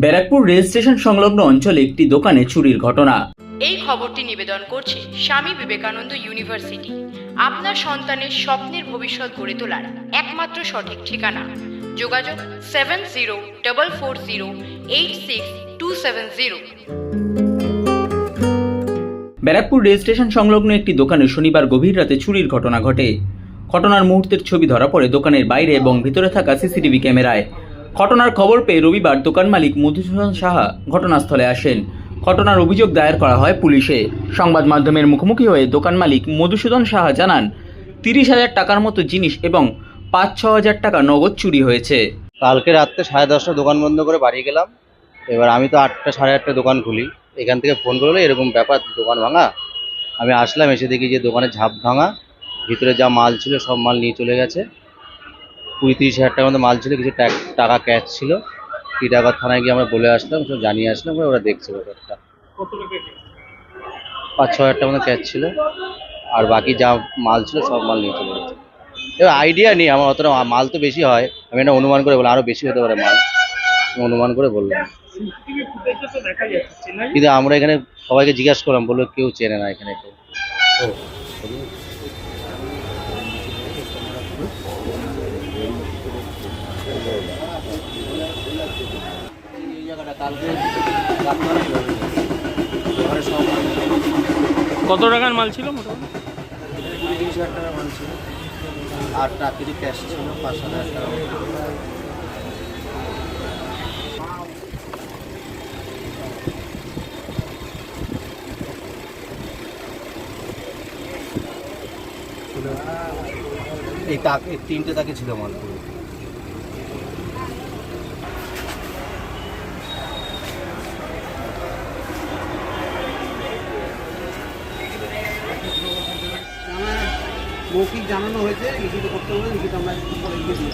Barrackpore rail station সংলগ্ন অঞ্চলে একটি দোকানে চুরির ঘটনা। এই খবরটি নিবেদন করছে স্বামী বিবেকানন্দ ইউনিভার্সিটি। আপনার সন্তানের স্বপ্নের ভবিষ্যৎ গড়ে তোলার একমাত্র সঠিক ঠিকানা। যোগাযোগ seven zero double four zero eight six two seven zero. Barrackpore rail station সংলগ্ন একটি দোকানে শনিবার গভীর রাতে চুরির ঘটনা ঘটে। ঘটনার মুহূর্তের ছবি ধরা পড়ে দোকানের বাইরে এবং ভিতরে থাকা সিসিটিভি ক্যামেরায়। ঘটনার খবর পেয়ে রবিবার দোকান মালিক মধুসূদন সাহা ঘটনাস্থলে আসেন। ঘটনার অভিযোগ দায়ের করা হয় পুলিশে। সংবাদ মাধ্যমের মুখোমুখি হয়ে দোকান মালিক মধুসূদন সাহা জানান, তিরিশ হাজার টাকার মতো জিনিস এবং পাঁচ ছ হাজার টাকা নগদ চুরি হয়েছে। কালকে রাত্রে সাড়ে দশটা দোকান বন্ধ করে বাড়ি গেলাম। এবার আমি তো আটটা, সাড়ে আটটা দোকান খুলি। এখান থেকে ফোন করল, এরকম ব্যাপার, দোকান ভাঙা। আমি আসলাম, এসে দেখি যে দোকানে ঝাঁপ ভাঙা। ভিতরে যা মাল ছিল, সব মাল নিয়ে চলে গেছে। কুড়ি তিরিশ হাজার টাকার মতো মাল ছিল, কিছু টাকা ক্যাশ ছিল। টিটাগড় থানায় গিয়ে আমরা বলে আসলাম, সব জানিয়ে আসলাম ওরা দেখছে ব্যাপারটা। পাঁচ ছ হাজার টাকার মতো ক্যাশ ছিল। আর বাকি যা মাল ছিল, সব মাল নিয়ে চলে গেছে। এবার আইডিয়া নেই, আমার অতটা মাল তো বেশি হয়। আমি এটা অনুমান করে বললাম আরও বেশি হতে পারে মাল। অনুমান করে বললাম। কিন্তু আমরা এখানে সবাইকে জিজ্ঞাসা করলাম, বলল কেউ চেনে না এখানে কেউ। কত টাকার মাল ছিল মোটামুটি? তিরিশ হাজার টাকা মাল ছিল। আর ক্যাশ ছিল পাঁচ সাত হাজার টাকা। এই তাক এই তিনটে তাকে ছিল মাল পুরো। মৌখিক জানানো হয়েছে লিখিত করতে হবে লিখিত আমরা লিখে দিয়েছি